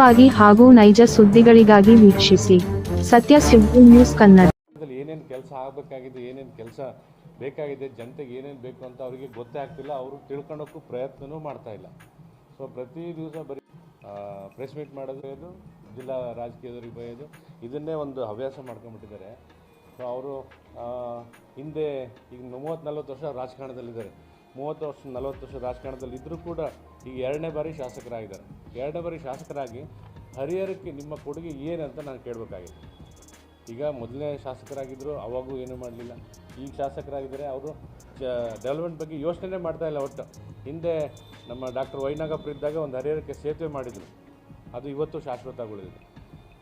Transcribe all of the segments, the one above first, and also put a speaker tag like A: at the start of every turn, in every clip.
A: ವಾಗಿ ಹಾಗೂ ನೈಜ ಸುದ್ದಿಗಳಿಗಾಗಿ ವೀಕ್ಷಿಸಿ. ಸತ್ಯ ಸುದ್ದಿ ನ್ಯೂಸ್ ಕನ್ನಡ.
B: ಏನೇನು ಕೆಲಸ ಆಗಬೇಕಾಗಿದೆ, ಏನೇನು ಕೆಲಸ ಬೇಕಾಗಿದೆ, ಜನತೆಗೆ ಏನೇನು ಬೇಕು ಅಂತ ಅವರಿಗೆ ಗೊತ್ತೇ ಆಗ್ತಿಲ್ಲ, ಅವರು ತಿಳ್ಕೊಳಕ್ಕೂ ಪ್ರಯತ್ನವೂ ಮಾಡ್ತಾ ಇಲ್ಲ. ಸೊ ಪ್ರತಿ ದಿವಸ ಬರೀ ಪ್ರೆಸ್ ಮೀಟ್ ಮಾಡೋದು ಜಿಲ್ಲಾ ರಾಜಕೀಯದವ್ರಿಗೆ ಬರೆಯೋದು, ಇದನ್ನೇ ಒಂದು ಹವ್ಯಾಸ ಮಾಡ್ಕೊಂಡ್ಬಿಟ್ಟಿದ್ದಾರೆ. ಸೊ ಅವರು ಹಿಂದೆ ಈಗ ಮೂವತ್ತು ನಲ್ವತ್ತು ವರ್ಷ ರಾಜಕಾರಣದಲ್ಲಿದ್ದಾರೆ. ಮೂವತ್ತು ವರ್ಷ, ನಲವತ್ತು ವರ್ಷ ರಾಜಕಾರಣದಲ್ಲಿ ಇದ್ದರೂ ಕೂಡ ಈಗ ಎರಡನೇ ಬಾರಿ ಶಾಸಕರಾಗಿದ್ದಾರೆ. ಎರಡನೇ ಬಾರಿ ಶಾಸಕರಾಗಿ ಹರಿಹರಕ್ಕೆ ನಿಮ್ಮ ಕೊಡುಗೆ ಏನಂತ ನಾನು ಕೇಳಬೇಕಾಗಿತ್ತು. ಈಗ ಮೊದಲನೇ ಶಾಸಕರಾಗಿದ್ದರು ಅವಾಗೂ ಏನೂ ಮಾಡಲಿಲ್ಲ. ಈಗ ಶಾಸಕರಾಗಿದ್ದರೆ, ಅವರು ಚ, ಡೆವಲಪ್ಮೆಂಟ್ ಬಗ್ಗೆ ಯೋಚನೆ ಮಾಡ್ತಾ ಇಲ್ಲ ಒಟ್ಟು. ಹಿಂದೆ ನಮ್ಮ ಡಾಕ್ಟರ್ ವೈನಾಗಪ್ಪ ಇದ್ದಾಗ ಒಂದು ಹರಿಹರಕ್ಕೆ ಸೇತುವೆ ಮಾಡಿದರು. ಅದು ಇವತ್ತು ಶಾಶ್ವತ ಉಳಿದಿದೆ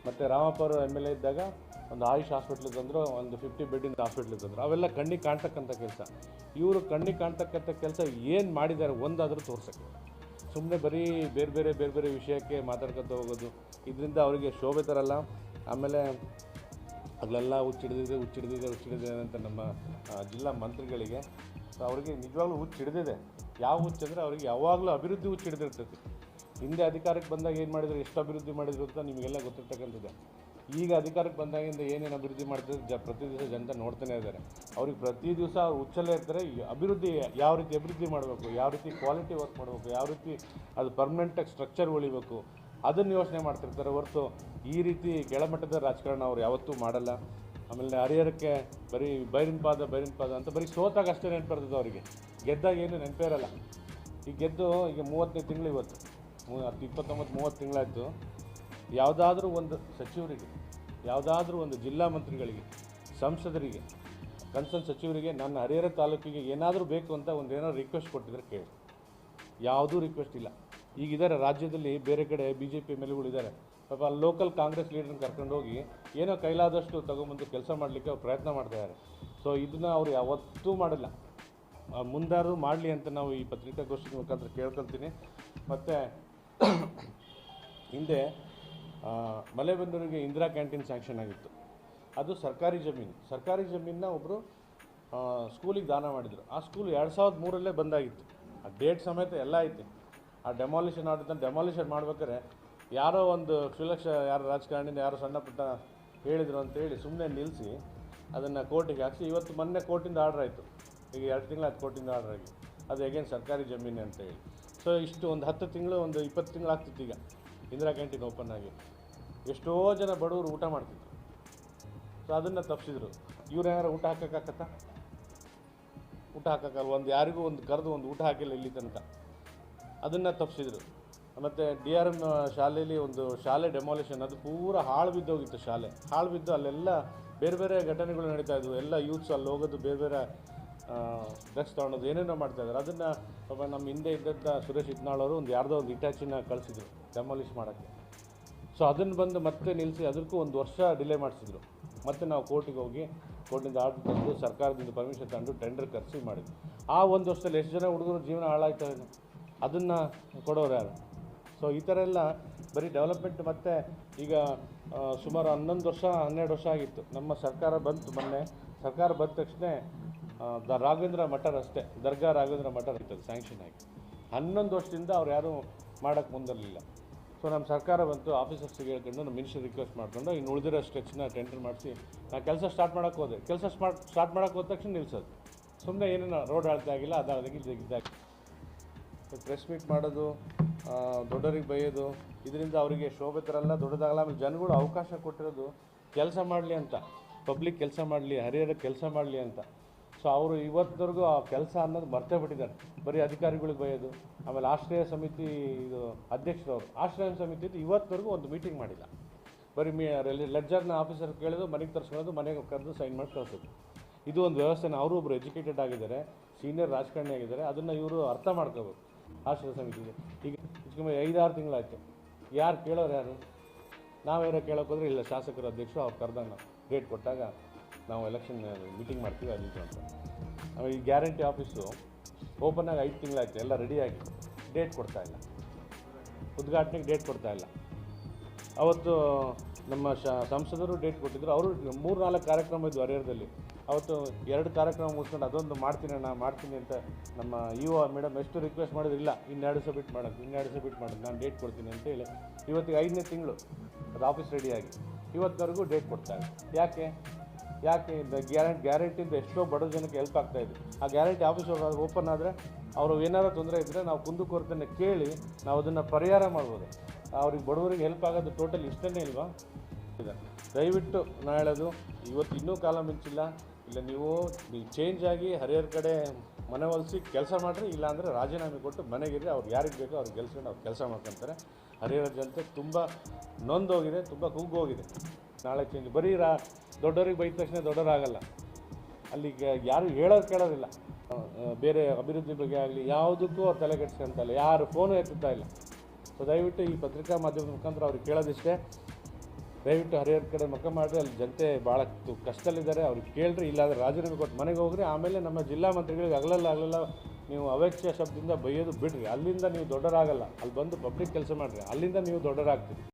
B: ಮತ್ತು ರಾಮಪ್ಪ ಅವರು ಎಂ ಎಲ್ ಎ ಇದ್ದಾಗ ಒಂದು ಆಯುಷ್ ಹಾಸ್ಪಿಟ್ಲ್ ತಂದರು, ಒಂದು ಫಿಫ್ಟಿ ಬೆಡ್ಡಿಂದ ಹಾಸ್ಪಿಟ್ಲ್ ತಂದರು. ಅವೆಲ್ಲ ಕಣ್ಣಿಗೆ ಕಾಣ್ತಕ್ಕಂಥ ಕೆಲಸ. ಇವರು ಕಣ್ಣಿಗೆ ಕಾಣ್ತಕ್ಕಂಥ ಕೆಲಸ ಏನು ಮಾಡಿದ್ದಾರೆ ಒಂದಾದರೂ ತೋರ್ಸೋಕ್ಕೆ. ಸುಮ್ಮನೆ ಬರೀ ಬೇರೆ ಬೇರೆ ಬೇರೆ ಬೇರೆ ವಿಷಯಕ್ಕೆ ಮಾತಾಡ್ಕೊತ ಹೋಗೋದು. ಇದರಿಂದ ಅವರಿಗೆ ಶೋಭೆ ತರಲ್ಲ. ಆಮೇಲೆ ಅಲ್ಲೆಲ್ಲ ಹುಚ್ಚಿಡ್ದಿದೆ ಹುಚ್ಚಿಡ್ದಿದೆ ಹುಚ್ಚಿಡಿದೆ ಅಂತ ನಮ್ಮ ಜಿಲ್ಲಾ ಮಂತ್ರಿಗಳಿಗೆ. ಸೊ ಅವರಿಗೆ ನಿಜವಾಗ್ಲೂ ಹಿಡಿದಿದೆ. ಯಾವ ಹುಚ್ಚು ಅಂದರೆ ಅವರಿಗೆ ಯಾವಾಗಲೂ ಅಭಿವೃದ್ಧಿ ಹುಚ್ಚಿಡ್ದಿರ್ತೈತಿ ಹಿಂದೆ ಅಧಿಕಾರಕ್ಕೆ ಬಂದಾಗ ಏನು ಮಾಡಿದ್ರು, ಎಷ್ಟು ಅಭಿವೃದ್ಧಿ ಮಾಡಿದ್ರು ಅಂತ ನಿಮಗೆಲ್ಲ ಗೊತ್ತಿರ್ತಕ್ಕಂಥದ್ದೇ. ಈಗ ಅಧಿಕಾರಕ್ಕೆ ಬಂದಾಗಿಂದ ಏನೇನು ಅಭಿವೃದ್ಧಿ ಮಾಡ್ತಿದ್ರು ಜ ಪ್ರತಿ ದಿವಸ ಜನತೆ ನೋಡ್ತಾನೆ ಇದ್ದಾರೆ. ಅವ್ರಿಗೆ ಪ್ರತಿ ದಿವಸ ಅವ್ರು ಇರ್ತಾರೆ, ಈ ಅಭಿವೃದ್ಧಿ ಯಾವ ರೀತಿ ಅಭಿವೃದ್ಧಿ ಮಾಡಬೇಕು, ಯಾವ ರೀತಿ ಕ್ವಾಲಿಟಿ ವರ್ಕ್ ಮಾಡಬೇಕು, ಯಾವ ರೀತಿ ಅದು ಪರ್ಮನೆಂಟಾಗಿ ಸ್ಟ್ರಕ್ಚರ್ ಉಳಿಬೇಕು, ಅದನ್ನು ಯೋಚನೆ ಮಾಡ್ತಿರ್ತಾರೆ ಹೊರತು ಈ ರೀತಿ ಕೆಳಮಟ್ಟದ ರಾಜಕಾರಣ ಅವ್ರು ಯಾವತ್ತೂ ಮಾಡಲ್ಲ. ಆಮೇಲೆ ಹರಿಹರಕ್ಕೆ ಬರೀ ಬೈರಿನ ಪಾದ ಬೈರಿನ ಪಾದ ಅಂತ ಬರೀ ಸೋತಾಗ ಅಷ್ಟೇ ನೆನಪಿರ್ತದೆ ಅವರಿಗೆ. ಗೆದ್ದಾಗ ಏನು ನೆನಪೇ ಇರಲ್ಲ. ಈಗ ಗೆದ್ದು ಈಗ ಮೂವತ್ತನೇ ತಿಂಗಳು ಇವತ್ತು, ಮೂ ಹತ್ತು, ಇಪ್ಪತ್ತೊಂಬತ್ತು, ಮೂವತ್ತು ತಿಂಗಳಾಯಿತು. ಯಾವುದಾದ್ರೂ ಒಂದು ಸಚಿವರಿಗೆ, ಯಾವುದಾದ್ರೂ ಒಂದು ಜಿಲ್ಲಾ ಮಂತ್ರಿಗಳಿಗೆ, ಸಂಸದರಿಗೆ, ಕನ್ಸರ್ನ್ ಸಚಿವರಿಗೆ, ನನ್ನ ಹರಿಹರ ತಾಲೂಕಿಗೆ ಏನಾದರೂ ಬೇಕು ಅಂತ ಒಂದು ಏನಾದ್ರು ರಿಕ್ವೆಸ್ಟ್ ಕೊಟ್ಟಿದ್ರೆ ಕೇಳಿ. ಯಾವುದೂ ರಿಕ್ವೆಸ್ಟ್ ಇಲ್ಲ. ಈಗ ಇದ್ದಾರೆ ರಾಜ್ಯದಲ್ಲಿ ಬೇರೆ ಕಡೆ ಬಿ ಜೆ ಪಿ ಎಂ ಎಲ್ಗಳಿದ್ದಾರೆ ಪಾಪ ಲೋಕಲ್ ಕಾಂಗ್ರೆಸ್ ಲೀಡರ್ನ ಕರ್ಕೊಂಡೋಗಿ ಏನೋ ಕೈಲಾದಷ್ಟು ತಗೊಂಬಂದು ಕೆಲಸ ಮಾಡಲಿಕ್ಕೆ ಅವ್ರು ಪ್ರಯತ್ನ ಮಾಡ್ತಾಯಿದ್ದಾರೆ ಸೊ ಇದನ್ನು ಅವ್ರು ಯಾವತ್ತೂ ಮಾಡಿಲ್ಲ. ಮುಂದಾದರೂ ಮಾಡಲಿ ಅಂತ ನಾವು ಈ ಪತ್ರಿಕಾಗೋಷ್ಠಿ ಮುಖಾಂತರ ಕೇಳ್ಕೊಳ್ತೀನಿ. ಮತ್ತು, ಹಿಂದೆ ಮಲೆಬೆನ್ನೂರಿಗೆ ಇಂದಿರಾ ಕ್ಯಾಂಟೀನ್ ಸ್ಯಾಂಕ್ಷನ್ ಆಗಿತ್ತು. ಅದು ಸರ್ಕಾರಿ ಜಮೀನು. ಸರ್ಕಾರಿ ಜಮೀನನ್ನ ಒಬ್ಬರು ಸ್ಕೂಲಿಗೆ ದಾನ ಮಾಡಿದರು. ಆ ಸ್ಕೂಲ್ ಎರಡು ಸಾವಿರದ ಮೂರಲ್ಲೇ ಬಂದಾಗಿತ್ತು. ಆ ಡೇಟ್ ಸಮೇತ ಎಲ್ಲ ಐತಿ. ಆ ಡೆಮಾಲಿಷನ್ ಆಡಿದ್ದ ಡೆಮಾಲಿಷನ್ ಮಾಡ್ಬೇಕಾದ್ರೆ ಯಾರೋ ಒಂದು ಕ್ಷುಲಕ್ಷ ಯಾರು ರಾಜಕಾರಣಿನ ಯಾರೋ ಸಣ್ಣ ಪುಟ್ಟ ಹೇಳಿದರು ಅಂತೇಳಿ ಸುಮ್ಮನೆ ನಿಲ್ಲಿಸಿ ಅದನ್ನು ಕೋರ್ಟಿಗೆ ಹಾಕಿಸಿ. ಇವತ್ತು ಮೊನ್ನೆ ಕೋರ್ಟಿಂದ ಆರ್ಡರ್ ಆಯಿತು. ಈಗ ಎರಡು ತಿಂಗಳು ಅದು ಕೋರ್ಟಿಂದ ಆರ್ಡ್ರ್ ಆಗಿ. ಅದು ಅಗೇನ್ ಸರ್ಕಾರಿ ಜಮೀನು ಅಂತೇಳಿ ಸೊ ಇಷ್ಟು ಒಂದು ಹತ್ತು ತಿಂಗಳು, ಒಂದು ಇಪ್ಪತ್ತು ತಿಂಗಳು ಆಗ್ತಿತ್ತು ಈಗ. ಇಂದಿರಾ ಕ್ಯಾಂಟೀನ್ ಓಪನ್ ಆಗಿ. ಎಷ್ಟೋ ಜನ ಬಡವರು ಊಟ ಮಾಡ್ತಿದ್ರು. ಸೊ ಅದನ್ನು ತಪ್ಪಿಸಿದ್ರು ಇವ್ರು ಏನಾರು ಊಟ ಹಾಕೋಕ್ಕಾಗತ್ತ? ಊಟ ಹಾಕೋಕ್ಕಲ್ಲ ಒಂದು ಯಾರಿಗೂ ಒಂದು ಕರೆದು ಒಂದು ಊಟ ಹಾಕಿಲ್ಲ ಇಲ್ಲಿ ತನಕ. ಅದನ್ನು ತಪ್ಪಿಸಿದ್ರು ಮತ್ತು ಡಿ ಆರ್ ಎಂ ಶಾಲೆಯಲ್ಲಿ ಒಂದು ಶಾಲೆ ಡೆಮಾಲಿಷನ್ ಅದು ಪೂರ ಹಾಳು ಬಿದ್ದೋಗಿತ್ತು ಶಾಲೆ. ಹಾಳು ಬಿದ್ದು ಅಲ್ಲೆಲ್ಲ ಬೇರೆ ಬೇರೆ ಘಟನೆಗಳು ನಡೀತಾ ಇದ್ವು. ಎಲ್ಲ ಯೂತ್ಸ್ ಅಲ್ಲಿ ಹೋಗೋದು, ಬೇರೆ ಬೇರೆ ಡ್ರೆಸ್ ತೊಗೊಳೋದು ಏನೇನೋ ಮಾಡ್ತಾ ಇದ್ದಾರೆ ಅದನ್ನು ಪಾಪ ನಮ್ಮ ಹಿಂದೆ ಇದ್ದಂಥ ಸುರೇಶ್ ಇತ್ನಾಳ್ ಅವರು ಒಂದು ಯಾರ್ದೋ ಒಂದು ಇಟ್ಯಾಚಿನ ಕಳಿಸಿದ್ರು ಡೆಮಾಲಿಷ್ ಮಾಡೋಕ್ಕೆ. ಸೊ ಅದನ್ನು ಬಂದು ಮತ್ತೆ ನಿಲ್ಲಿಸಿ ಅದಕ್ಕೂ ಒಂದು ವರ್ಷ ಡಿಲೇ ಮಾಡಿಸಿದ್ರು. ಮತ್ತೆ ನಾವು ಕೋರ್ಟಿಗೆ ಹೋಗಿ ಕೋರ್ಟಿಂದ ಆರ್ಡರ್ ತಂದು, ಸರ್ಕಾರದಿಂದ ಪರ್ಮಿಷನ್ ತಂದು ಟೆಂಡರ್ ಕರೆಸಿ ಮಾಡಿದ್ವಿ. ಆ ಒಂದು ವರ್ಷದಲ್ಲಿ ಎಷ್ಟು ಜನ ಹುಡುಗರು ಜೀವನ ಹಾಳಾಯ್ತವೆ ಅದನ್ನು ಕೊಡೋರು ಯಾರು? ಸೊ ಈ ಥರ ಎಲ್ಲ ಬರೀ ಡೆವಲಪ್ಮೆಂಟ್ ಮತ್ತು ಈಗ ಸುಮಾರು ಹನ್ನೊಂದು ವರ್ಷ, ಹನ್ನೆರಡು ವರ್ಷ ಆಗಿತ್ತು. ನಮ್ಮ ಸರ್ಕಾರ ಬಂತು ಮೊನ್ನೆ. ಸರ್ಕಾರ ಬಂದ ತಕ್ಷಣ ದ ರಾಘವೇಂದ್ರ ಮಠ ರಸ್ತೆ ದರ್ಗಾ ರಾಘವೇಂದ್ರ ಮಠ ಇರ್ತದೆ ಸ್ಯಾಂಕ್ಷನ್ ಆಗಿ. ಹನ್ನೊಂದು ವರ್ಷದಿಂದ ಅವ್ರು ಯಾರೂ ಮಾಡೋಕ್ಕೆ ಮುಂದರಲಿಲ್ಲ. ಸೊ ನಮ್ಮ ಸರ್ಕಾರ ಬಂತು, ಆಫೀಸರ್ಸ್ಗೆ ಹೇಳ್ಕೊಂಡು ನಮ್ಮ ಮಿನಿಸ್ಟರ್ ರಿಕ್ವೆಸ್ಟ್ ಮಾಡ್ಕೊಂಡು, ಇನ್ನು ಉಳಿದಿರೋ ಸ್ಟ್ರೆಚ್ನ ಟೆಂಡರ್ ಮಾಡಿಸಿ. ನಾ ಕೆಲಸ ಸ್ಟಾರ್ಟ್ ಮಾಡೋಕ್ಕೆ ಹೋದೆ. ಕೆಲಸ ಸ್ಟಾರ್ಟ್ ಸ್ಟಾರ್ಟ್ ಮಾಡೋಕ್ಕೆ ಹೋದ ತಕ್ಷಣ ನಿಲ್ಸೋದು. ಸುಮ್ಮನೆ ಏನೇನು ರೋಡ್ ಅಳತೆ ಆಗಿಲ್ಲ ಅದಾಗಿ ಇದಾಗಿ ಪ್ರೆಸ್ ಮೀಟ್ ಮಾಡೋದು ದೊಡ್ಡವರಿಗೆ ಬೈಯೋದು, ಇದರಿಂದ ಅವರಿಗೆ ಶೋಭೆ ತರಲ್ಲ, ದೊಡ್ಡದಾಗಲ್ಲ. ಆಮೇಲೆ ಜನಗಳು ಅವಕಾಶ ಕೊಟ್ಟಿರೋದು, ಕೆಲಸ ಮಾಡಲಿ ಅಂತ. ಪಬ್ಲಿಕ್ ಕೆಲಸ ಮಾಡಲಿ ಹರಿಹರ ಕೆಲಸ ಮಾಡಲಿ ಅಂತ. ಸೊ ಅವರು ಇವತ್ತವರೆಗೂ ಆ ಕೆಲಸ ಅನ್ನೋದು ಮರ್ತೇ ಬಿಟ್ಟಿದ್ದಾರೆ. ಬರೀ ಅಧಿಕಾರಿಗಳಿಗೆ ಬಯೋದು, ಆಮೇಲೆ ಆಶ್ರಯ ಸಮಿತಿ ಇದು ಅಧ್ಯಕ್ಷರವರು, ಆಶ್ರಯ ಸಮಿತಿ ಇವತ್ತವರೆಗೂ ಒಂದು ಮೀಟಿಂಗ್ ಮಾಡಿಲ್ಲ. ಬರೀ ಮೀ ಲೆಡ್ಜರ್ನ ಆಫೀಸರ್ ಕೇಳೋದು, ಮನೆಗೆ ತರಿಸ್ಕೊಳ್ಳೋದು, ಮನೆಗೆ ಕರೆದು ಸೈನ್ ಮಾಡಿ ಕಳಿಸೋದು. ಇದು ಒಂದು ವ್ಯವಸ್ಥೆನ ಅವರು ಒಬ್ಬರು ಎಜುಕೇಟೆಡ್ ಆಗಿದ್ದಾರೆ, ಸೀನಿಯರ್ ರಾಜಕಾರಣಿ ಆಗಿದ್ದಾರೆ, ಅದನ್ನು ಇವರು ಅರ್ಥ ಮಾಡ್ಕೋಬೇಕು ಆಶ್ರಯ ಸಮಿತಿಗೆ. ಈಗ ಹೆಚ್ಚು ಐದಾರು ತಿಂಗಳಾಯ್ತು. ಯಾರು ಕೇಳೋರು ಯಾರು? ನಾವೇನೋ ಕೇಳೋಕ್ಕೋದ್ರೆ ಇಲ್ಲ, ಶಾಸಕರ, ಅಧ್ಯಕ್ಷರು ಅವ್ರು ಕರೆದಾಗ ಡೇಟ್ ಕೊಟ್ಟಾಗ ನಾವು ಎಲೆಕ್ಷನ್ ಮೀಟಿಂಗ್ ಮಾಡ್ತೀವಿ ಅಲ್ಲಿ ಅಂತ. ಆಮೇಲೆ ಈ ಗ್ಯಾರಂಟಿ ಆಫೀಸು ಓಪನ್ ಆಗಿ ಐದು ತಿಂಗಳಾಯ್ತು, ಎಲ್ಲ ರೆಡಿಯಾಗಿ ಡೇಟ್ ಕೊಡ್ತಾ ಇಲ್ಲ. ಉದ್ಘಾಟನೆಗೆ ಡೇಟ್ ಕೊಡ್ತಾ ಇಲ್ಲ. ಅವತ್ತು, ನಮ್ಮ ಶ, ಸಂಸದರು ಡೇಟ್ ಕೊಟ್ಟಿದ್ರು. ಅವರು ಮೂರು ನಾಲ್ಕು ಕಾರ್ಯಕ್ರಮ ಇದ್ವು ಹರಿಹರದಲ್ಲಿ. ಅವತ್ತು ಎರಡು ಕಾರ್ಯಕ್ರಮ ಮುಗಿಸ್ಕೊಂಡು ಅದೊಂದು ಮಾಡ್ತೀನಿ ನಾನು ಮಾಡ್ತೀನಿ ಅಂತ ನಮ್ಮ ಇ ಒ ಮೇಡಮ್ ಎಷ್ಟು ರಿಕ್ವೆಸ್ಟ್ ಮಾಡಿದ್ರು, ಇಲ್ಲ, ಇನ್ನೆರಡು ಸಬ್ಮಿಟ್ ಮಾಡೋದು ಇನ್ನೆರಡು ಸಬ್ಮಿಟ್ ಮಾಡೋದು ನಾನು ಡೇಟ್ ಕೊಡ್ತೀನಿ ಅಂತೇಳಿ ಇವತ್ತಿಗೆ ಐದನೇ ತಿಂಗಳು ಅದು ಆಫೀಸ್ ರೆಡಿಯಾಗಿ ಇವತ್ತಿನವರೆಗೂ ಡೇಟ್ ಕೊಡ್ತಾರೆ ಯಾಕೆ? ಯಾಕೆ ಗ್ಯಾರಂಟಿ ಗ್ಯಾರಂಟಿಯಿಂದ ಎಷ್ಟೋ ಬಡ ಜನಕ್ಕೆ ಹೆಲ್ಪ್ ಆಗ್ತಾ ಇದೆ. ಆ ಗ್ಯಾರಂಟಿ ಆಫೀಸ್ ಓಪನ್ ಆದರೆ ಅವರು ಏನಾರು ತೊಂದರೆ ಇದ್ದರೆ ನಾವು ಕುಂದುಕೊರತೆನ ಕೇಳಿ ನಾವು ಅದನ್ನು ಪರಿಹಾರ ಮಾಡ್ಬೋದು. ಅವ್ರಿಗೆ ಬಡವರಿಗೆ ಹೆಲ್ಪ್ ಆಗೋದು ಟೋಟಲ್ ಇಷ್ಟನೇ ಇಲ್ವಾ? ಇದೆ ದಯವಿಟ್ಟು ನಾ ಹೇಳೋದು, ಇವತ್ತು ಇನ್ನೂ ಕಾಲ ಮಿಂಚಿಲ್ಲ. ಇಲ್ಲ, ನೀವು ನೀವು ಚೇಂಜ್ ಆಗಿ ಹರಿಹರ ಕಡೆ ಮನೆ ಒಲಿಸಿ ಕೆಲಸ ಮಾಡಿರಿ ಇಲ್ಲಾಂದರೆ ರಾಜೀನಾಮೆ ಕೊಟ್ಟು ಮನೆಗಿರಿ ಅವ್ರು ಯಾರಿಗೆ ಬೇಕೋ ಅವ್ರಿಗೆ ಗೆಲ್ಸ್ಕೊಂಡು ಅವ್ರು ಕೆಲಸ ಮಾಡ್ಕೊತಾರೆ. ಹರಿಹರ ಜನತೆ ತುಂಬ ನೊಂದೋಗಿದೆ, ತುಂಬ ಕುಗ್ಗೋಗಿದೆ. ನಾಳೆ ಚೇಂಜ್ ಬರೀ ರಾ, ದೊಡ್ಡವ್ರಿಗೆ ಬೈದ ತಕ್ಷಣ ದೊಡ್ಡವರಾಗಲ್ಲ. ಅಲ್ಲಿಗೆ ಯಾರು ಹೇಳೋದು ಕೇಳೋದಿಲ್ಲ. ಬೇರೆ ಅಭಿವೃದ್ಧಿ ಬಗ್ಗೆ ಆಗಲಿ, ಯಾವುದಕ್ಕೂ ಅವ್ರು ತಲೆ ಯಾರು ಫೋನು ಎತ್ತುತ್ತಾ ಇಲ್ಲ. ಸೊ ದಯವಿಟ್ಟು ಈ ಪತ್ರಿಕಾ ಮಾಧ್ಯಮದ ಮುಖಾಂತರ ಅವ್ರಿಗೆ ಕೇಳೋದಿಷ್ಟೇ. ದಯವಿಟ್ಟು ಹರಿಹರ ಕಡೆ ಮುಖ ಮಾಡಿದ್ರೆ ಅಲ್ಲಿ ಜನತೆ ಭಾಳ ಕಷ್ಟದಲ್ಲಿದ್ದಾರೆ. ಅವ್ರಿಗೆ ಕೇಳ್ರಿ, ಇಲ್ಲಾಂದರೆ ರಾಜೀನಾಮೆ ಕೊಟ್ಟು ಮನೆಗೆ ಹೋಗ್ರಿ. ಆಮೇಲೆ ನಮ್ಮ ಜಿಲ್ಲಾ ಮಂತ್ರಿಗಳಿಗೆ ಆಗಲಲ್ಲ ಆಗಲಲ್ಲ ನೀವು ಅವೇಕ್ಷ ಶಬ್ದದಿಂದ ಬೈಯೋದು ಬಿಡ್ರಿ. ಅಲ್ಲಿಂದ ನೀವು ದೊಡ್ಡರಾಗಲ್ಲ ಅಲ್ಲಿ ಬಂದು ಪಬ್ಲಿಕ್ ಕೆಲಸ ಮಾಡಿರಿ. ಅಲ್ಲಿಂದ ನೀವು ದೊಡ್ಡರಾಗ್ತೀರಿ